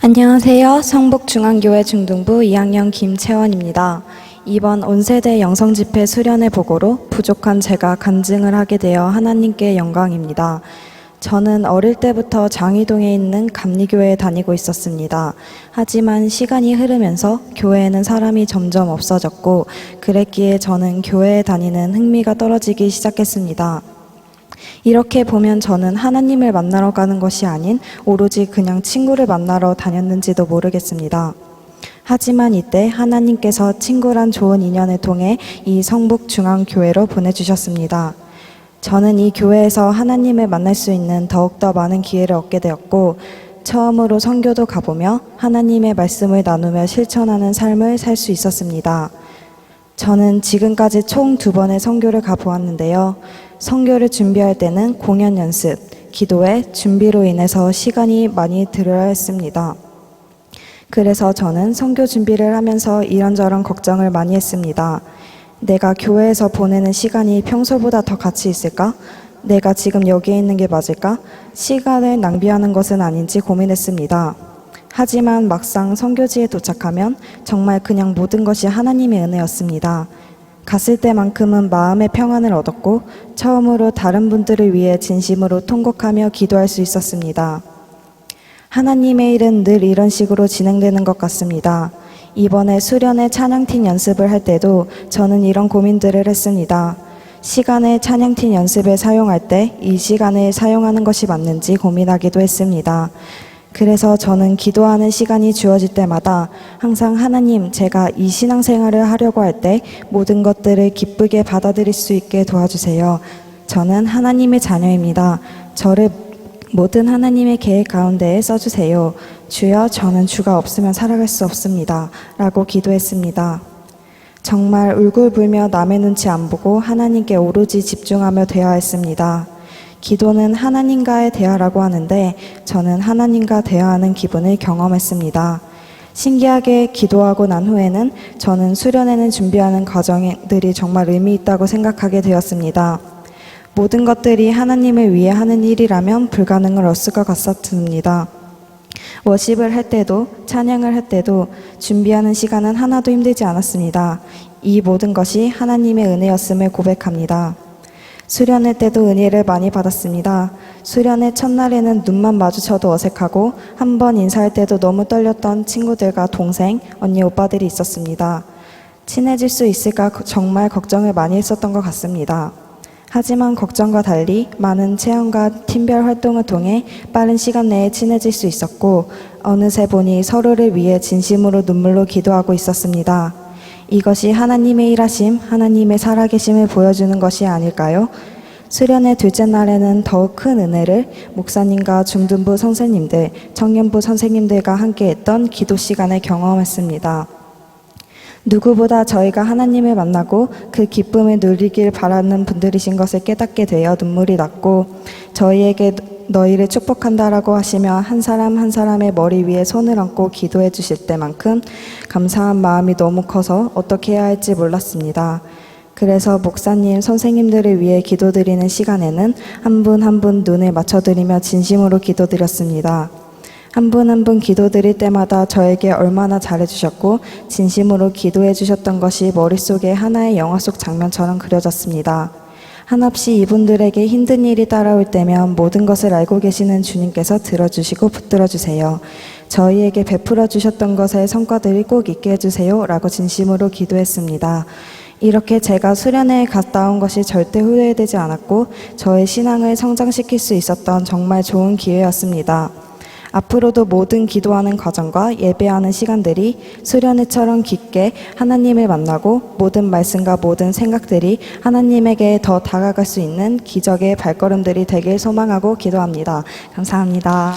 안녕하세요. 성북중앙교회 중등부 2학년 김채원입니다. 이번 온세대 영성집회 수련회 보고로 부족한 제가 간증을 하게 되어 하나님께 영광입니다. 저는 어릴 때부터 장희동에 있는 감리교회에 다니고 있었습니다. 하지만 시간이 흐르면서 교회에는 사람이 점점 없어졌고 그랬기에 저는 교회에 다니는 흥미가 떨어지기 시작했습니다. 이렇게 보면 저는 하나님을 만나러 가는 것이 아닌 오로지 그냥 친구를 만나러 다녔는지도 모르겠습니다. 하지만 이때 하나님께서 친구란 좋은 인연을 통해 이 성북중앙교회로 보내주셨습니다. 저는 이 교회에서 하나님을 만날 수 있는 더욱더 많은 기회를 얻게 되었고, 처음으로 선교도 가보며 하나님의 말씀을 나누며 실천하는 삶을 살 수 있었습니다. 저는 지금까지 총 두 번의 선교를 가보았는데요. 선교를 준비할 때는 공연 연습, 기도회, 준비로 인해서 시간이 많이 들어야 했습니다. 그래서 저는 선교 준비를 하면서 이런저런 걱정을 많이 했습니다. 내가 교회에서 보내는 시간이 평소보다 더 가치 있을까? 내가 지금 여기에 있는 게 맞을까? 시간을 낭비하는 것은 아닌지 고민했습니다. 하지만 막상 선교지에 도착하면 정말 그냥 모든 것이 하나님의 은혜였습니다. 갔을 때만큼은 마음의 평안을 얻었고 처음으로 다른 분들을 위해 진심으로 통곡하며 기도할 수 있었습니다. 하나님의 일은 늘 이런 식으로 진행되는 것 같습니다. 이번에 수련회 찬양팀 연습을 할 때도 저는 이런 고민들을 했습니다. 시간을 찬양팀 연습에 사용할 때 이 시간을 사용하는 것이 맞는지 고민하기도 했습니다. 그래서 저는 기도하는 시간이 주어질 때마다 항상 하나님, 제가 이 신앙생활을 하려고 할 때 모든 것들을 기쁘게 받아들일 수 있게 도와주세요. 저는 하나님의 자녀입니다. 저를 모든 하나님의 계획 가운데에 써주세요. 주여, 저는 주가 없으면 살아갈 수 없습니다. 라고 기도했습니다. 정말 울고 불며 남의 눈치 안 보고 하나님께 오로지 집중하며 대화했습니다. 기도는 하나님과의 대화라고 하는데 저는 하나님과 대화하는 기분을 경험했습니다. 신기하게 기도하고 난 후에는 저는 수련회는 준비하는 과정들이 정말 의미 있다고 생각하게 되었습니다. 모든 것들이 하나님을 위해 하는 일이라면 불가능을 없을 것 같았습니다. 워십을 할 때도 찬양을 할 때도 준비하는 시간은 하나도 힘들지 않았습니다. 이 모든 것이 하나님의 은혜였음을 고백합니다. 수련회 때도 은혜를 많이 받았습니다. 수련회 첫날에는 눈만 마주쳐도 어색하고 한 번 인사할 때도 너무 떨렸던 친구들과 동생, 언니, 오빠들이 있었습니다. 친해질 수 있을까 정말 걱정을 많이 했었던 것 같습니다. 하지만 걱정과 달리 많은 체험과 팀별 활동을 통해 빠른 시간 내에 친해질 수 있었고 어느새 보니 서로를 위해 진심으로 눈물로 기도하고 있었습니다. 이것이 하나님의 일하심, 하나님의 살아계심을 보여주는 것이 아닐까요? 수련의 둘째 날에는 더욱 큰 은혜를 목사님과 중등부 선생님들, 청년부 선생님들과 함께 했던 기도 시간을 경험했습니다. 누구보다 저희가 하나님을 만나고 그 기쁨을 누리길 바라는 분들이신 것을 깨닫게 되어 눈물이 났고 저희에게 너희를 축복한다라고 하시며 한 사람 한 사람의 머리 위에 손을 얹고 기도해 주실 때만큼 감사한 마음이 너무 커서 어떻게 해야 할지 몰랐습니다. 그래서 목사님, 선생님들을 위해 기도드리는 시간에는 한 분 한 분 눈을 맞춰드리며 진심으로 기도드렸습니다. 한 분 한 분 기도드릴 때마다 저에게 얼마나 잘해주셨고 진심으로 기도해 주셨던 것이 머릿속에 하나의 영화 속 장면처럼 그려졌습니다. 한없이 이분들에게 힘든 일이 따라올 때면 모든 것을 알고 계시는 주님께서 들어주시고 붙들어 주세요. 저희에게 베풀어 주셨던 것의 성과들이 꼭 있게 해주세요. 라고 진심으로 기도했습니다. 이렇게 제가 수련회에 갔다 온 것이 절대 후회되지 않았고 저의 신앙을 성장시킬 수 있었던 정말 좋은 기회였습니다. 앞으로도 모든 기도하는 과정과 예배하는 시간들이 수련회처럼 깊게 하나님을 만나고 모든 말씀과 모든 생각들이 하나님에게 더 다가갈 수 있는 기적의 발걸음들이 되길 소망하고 기도합니다. 감사합니다.